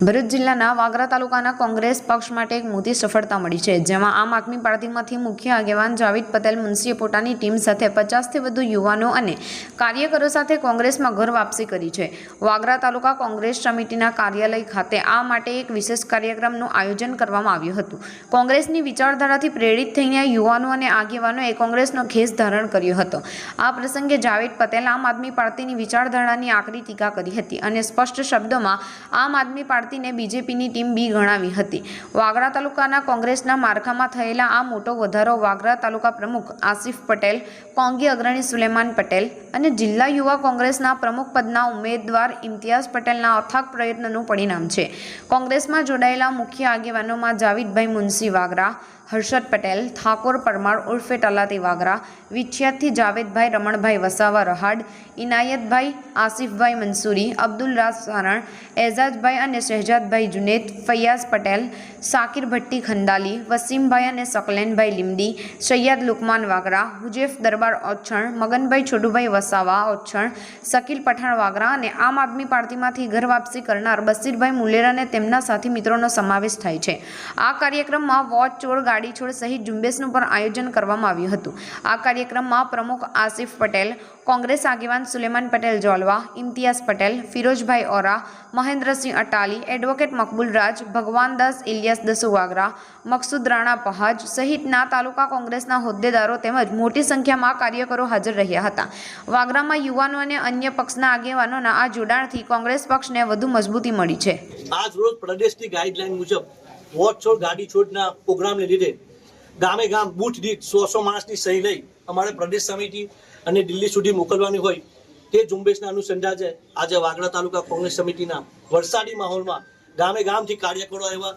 ભરૂચ જિલ્લાના વાગરા તાલુકાના કોંગ્રેસ પક્ષ માટે એક મોટી સફળતા મળી છે, જેમાં આમ આદમી પાર્ટીમાંથી મુખ્ય આગેવાન જાવેદ પટેલ મુનશીએ પોતાની ટીમ સાથે પચાસથી વધુ યુવાનો અને કાર્યકરો સાથે કોંગ્રેસમાં ઘર વાપસી કરી છે. વાગરા તાલુકા કોંગ્રેસ સમિતિના કાર્યાલય ખાતે આ માટે એક વિશેષ કાર્યક્રમનું આયોજન કરવામાં આવ્યું હતું. કોંગ્રેસની વિચારધારાથી પ્રેરિત થઈને યુવાનો અને આગેવાનોએ કોંગ્રેસનો ખેસ ધારણ કર્યો હતો. આ પ્રસંગે જાવેદ પટેલ આમ આદમી પાર્ટીની વિચારધારાની આકરી ટીકા કરી હતી અને સ્પષ્ટ શબ્દોમાં આમ આદમી પાર્ટીને બીજેપીની ટીમ બી ગણાવી હતી. વાગરા તાલુકાના કોંગ્રેસના માળખામાં થયેલા આ મોટો વધારો વાગરા તાલુકા પ્રમુખ આસિફ પટેલ, કોંગી અગ્રણી સુલેમાન પટેલ અને જિલ્લા યુવા કોંગ્રેસના પ્રમુખ પદના ઉમેદવાર ઇમ્તિયાઝ પટેલના અથાગ પ્રયત્નનું પરિણામ છે. કોંગ્રેસમાં જોડાયેલા મુખ્ય આગેવાનોમાં જાવીદભાઈ મુનશી વાગરા, હર્ષદ પટેલ, ઠાકોર પરમાર ઉર્ફે ટલાતી વાગરા વિછિયાતથી જાવેદભાઈ રમણભાઈ વસાવા રહાડ, ઇનાયતભાઈ, આસિફભાઈ મંસૂરી, અબ્દુલ રાજ સારણ, એઝાજભાઈ અને શહેજાદભાઈ જુનેદ, ફૈયાઝ પટેલ, સાકિર ભટ્ટી ખંદાલી વસીમભાઈ અને સકલેનભાઈ લીમડી, સૈયદ લુકમાન વાગરા, હુજેફ દરબાર ઓછણ, મગનભાઈ છોટુભાઈ વસાવા ઓછણ શકીલ પઠાણ વાગરા અને આમ આદમી પાર્ટીમાંથી ઘર વાપસી કરનાર બસીરભાઈ મુલેર અને તેમના સાથી મિત્રોનો સમાવેશ થાય છે. આ કાર્યક્રમમાં વોચ ચોર ગાડી છોડ સહિત ઝુંબેશનું પણ આયોજન કરવામાં આવ્યું હતું. આ કાર્યક્રમમાં પ્રમુખ આસિફ પટેલ કોંગ્રેસ આગેવાન સુલેમાન પટેલ જોલવા, ઇમ્તિયાઝ પટેલ, ફિરોજભાઈ ઓરા, મહેન્દ્રસિંહ અટાલી, એડવોકેટ મકબૂલ રાજ ભગવાનદાસ ઇલિયાસ દસુ વાગરા મકસૂદ રાણા પહાજ સહિતના તાલુકા કોંગ્રેસના હોદ્દેદારો તેમજ મોટી સંખ્યામાં કાર્યકરો હાજર રહ્યા હતા. વાગરામાં યુવાનો અને અન્ય પક્ષના આગેવાનોના આ જોડાણથી કોંગ્રેસ પક્ષને વધુ મજબૂતી મળી છે. આજ રોજ પ્રદેશની ગાઈડલાઈન મુજબ વોટ છોડ ગાડી છોડના પ્રોગ્રામને લીધે ગામે ગામ બૂથ દીઠ સો સો માણસની સહી લઈ અમારે પ્રદેશ સમિતિ અને દિલ્હી સુધી મોકલવાની હોય તે ઝુંબેશના અનુસંધાને આજે વાગડા તાલુકા કોંગ્રેસ સમિતિના વરસાદી માહોલમાં ગામે ગામથી કાર્યકરો આવ્યા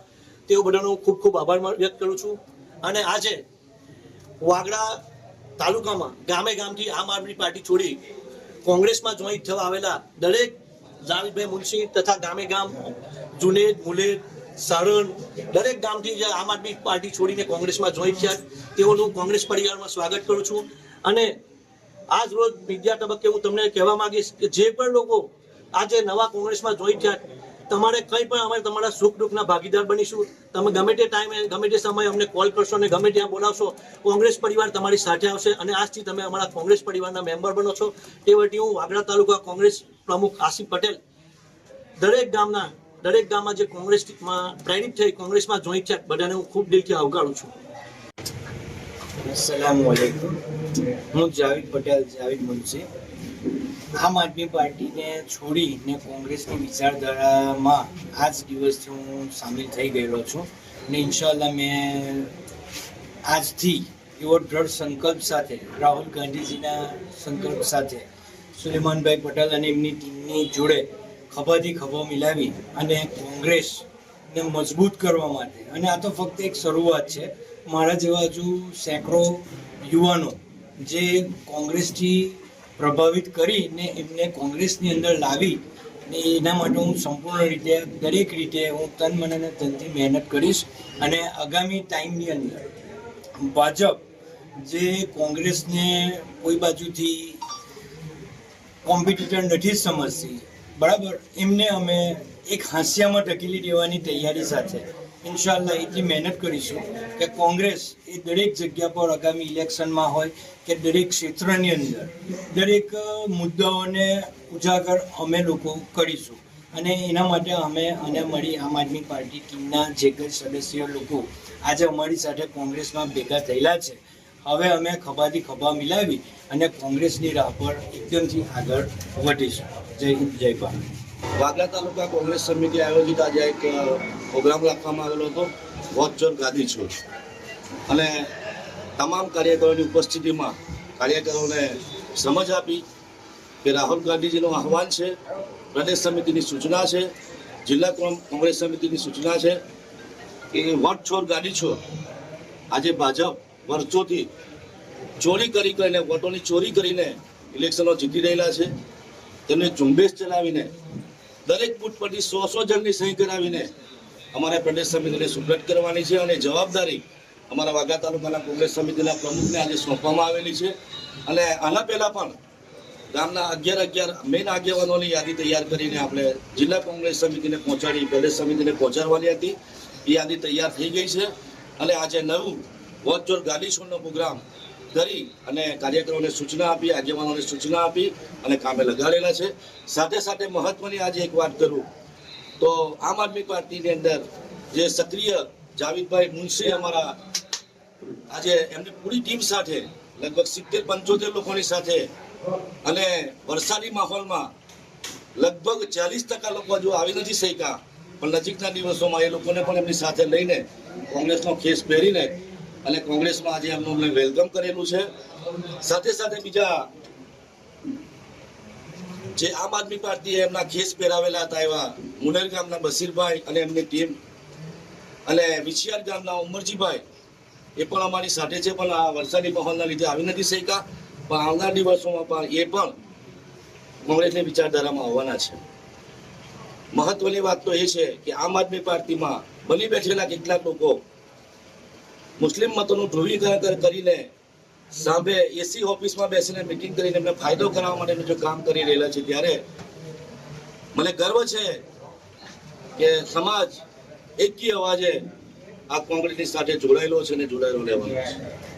તેઓ બધાનો ખૂબ ખૂબ આભાર વ્યક્ત કરું છું. અને આજે વાગડા તાલુકામાં ગામે ગામથી આમ આદમી પાર્ટી છોડી કોંગ્રેસમાં જોઈન્ટ થવા આવેલા દરેક જાવેદભાઈ મુનશી તથા ગામે ગામ, જુનેદ, મુલેદ, સારણ, દરેક ગામથી જે આમ આદમી પાર્ટી છોડીને કોંગ્રેસમાં જોઈન્ટ થયા તેઓનું કોંગ્રેસ પરિવારમાં સ્વાગત કરું છું. અને આજ રોજ બીજા તબક્કે હું તમને કહેવા માંગીશ કે જે પણ લોકો આજે નવા કોંગ્રેસમાં જોઈ થયા તમારે કંઈ પણ અમે તમારા સુખ દુઃખના ભાગીદાર બનીશું. તમે ગમે તે ટાઈમે ગમે તે સમયે અમને કોલ કરશો અને ગમે ત્યાં બોલાવશો, કોંગ્રેસ પરિવાર તમારી સાથે આવશે અને આજથી તમે અમારા કોંગ્રેસ પરિવારના મેમ્બર બનો છો. તે વટી હું વાગડા તાલુકા કોંગ્રેસ પ્રમુખ આસિફ પટેલ દરેક ગામના, દરેક ગામમાં જે કોંગ્રેસમાં પ્રેરિત થઈ કોંગ્રેસમાં જોઈન્ટ થયા બધાને હું ખૂબ દિલથી આવકારું છું. અસલામુઅલૈકુમ હું જાવેદ પટેલ, જાવેદ મુનશી. આમ આદમી પાર્ટીને છોડીને કોંગ્રેસની વિચારધારામાં આ જ દિવસથી હું સામેલ થઈ ગયેલો છું અને ઇન્શાલ્લાહ મેં આજથી એવો દ્રઢ સંકલ્પ સાથે, રાહુલ ગાંધીજીના સંકલ્પ સાથે, સુલેમાનભાઈ પટેલ અને એમની ટીમની જોડે ખભાથી ખભો મિલાવી અને કોંગ્રેસને મજબૂત કરવા માટે, અને આ તો ફક્ત એક શરૂઆત છે મારા જેવા હજુ સેંકડો યુવાનો જે કોંગ્રેસથી પ્રભાવિત કરીને એમને કોંગ્રેસની અંદર લાવી ને એના માટે હું સંપૂર્ણ રીતે, દરેક રીતે હું તન મન અને તનથી મહેનત કરીશ અને આગામી ટાઈમની અંદર ભાજપ જે કોંગ્રેસને કોઈ બાજુથી કોમ્પિટિટર નથી સમજતી, બરાબર? એમને અમે એક હાંસિયામાં ઢકેલી દેવાની તૈયારી સાથે ઇન્શાલ્લાહ એટલી મહેનત કરીશું કે કોંગ્રેસ એ દરેક જગ્યા પર આગામી ઇલેક્શનમાં હોય કે દરેક ક્ષેત્રની અંદર દરેક મુદ્દાઓને ઉજાગર અમે લોકો કરીશું. અને એના માટે અમે અને મળી આમ આદમી પાર્ટી ટીમના જે કંઈ સદસ્ય લોકો આજે અમારી સાથે કોંગ્રેસમાં ભેગા થયેલા છે, હવે અમે ખભાથી ખભા મિલાવી અને કોંગ્રેસની રાહ પર એકદમથી આગળ વધીશું. જય હિન્દ, જય ભારત. વાગડા તાલુકા કોંગ્રેસ સમિતિ આયોજિત આજે એક પ્રોગ્રામ રાખવામાં આવેલો હતો વોચર ગાદી છોડ અને તમામ કાર્યકરોની ઉપસ્થિતિમાં કાર્યકરોને સમજ આપી કે રાહુલ ગાંધીજીનું આહવાન છે, પ્રદેશ સમિતિની સૂચના છે, જિલ્લા કોંગ્રેસ સમિતિની સૂચના છે. કે વોટ છોડ ગાડી છોડ આજે ભાજપ વર્ષોથી ચોરી કરી કરીને, વોટોની ચોરી કરીને ઇલેક્શનો જીતી રહેલા છે. તેમને ઝુંબેશ ચલાવીને દરેક બુથ પરથી સો સો જણની સહી કરાવીને અમારા પ્રદેશ સમિતિને સુદ્રઢ કરવાની છે અને જવાબદારી અમારા વાઘા તાલુકાના કોંગ્રેસ સમિતિના પ્રમુખને આજે સોંપવામાં આવેલી છે. અને આના પહેલાં પણ ગામના અગિયાર અગિયાર મેઇન આગેવાનોની યાદી તૈયાર કરીને આપણે જિલ્લા કોંગ્રેસ સમિતિને પહોંચાડી, પ્રદેશ સમિતિને પહોંચાડવાની હતી. એ યાદી તૈયાર થઈ ગઈ છે. અને આજે નવું વોચોર છોડનો પ્રોગ્રામ કરી અને કાર્યકરોને સૂચના આપી, આગેવાનોને સૂચના આપી અને કામે લગાડેલા છે. સાથે સાથે મહત્વની આજે એક વાત કરું તો આમ આદમી પાર્ટીની અંદર જે સક્રિય જાવીદભાઈ મુનશી અમારા આજે એમની પૂરી ટીમ સાથે લગભગ સિત્તેર પંચોતેર લોકોની સાથે અને વરસાદી માહોલમાં લગભગ ચાલીસ ટકા લોકો હજુ આવી નથી શક્યા. પણ નજીકના દિવસોમાં એ લોકોને પણ એમની સાથે લઈને કોંગ્રેસનો ખેસ પહેરીને અને કોંગ્રેસમાં આજે એમનું અમને વેલકમ કરેલું છે. સાથે સાથે બીજા જે આમ આદમી પાર્ટીએ એમના ખેસ પહેરાવેલા હતા એવા મુનેર ગામના બસીરભાઈ અને એમની ટીમ અને વિછિયાર ગામના ઉમરજીભાઈ, એ પણ અમારી સાથે છે, પણ આ વરસાદી માહોલના લીધે આવી નથી શક્યા. પણ આવનાર દિવસોમાં પણ એ પણ કોંગ્રેસની વિચારધારામાં આવવાના છે. મહત્વની વાત તો એ છે કે આમ આદમી પાર્ટીમાં બની બેઠેલા કેટલાક લોકો મુસ્લિમ મતોનું ધ્રુવીકરણ કરીને સાંભે એસી ઓફિસમાં બેસીને મિટિંગ કરીને એમને ફાયદો કરાવવા માટેનું જો કામ કરી રહેલા છે, ત્યારે મને ગર્વ છે કે સમાજ એકી અવાજે આ કોંગ્રેસની સાથે જોડાયેલો છે અને જોડાયેલો રહેવાનો છે.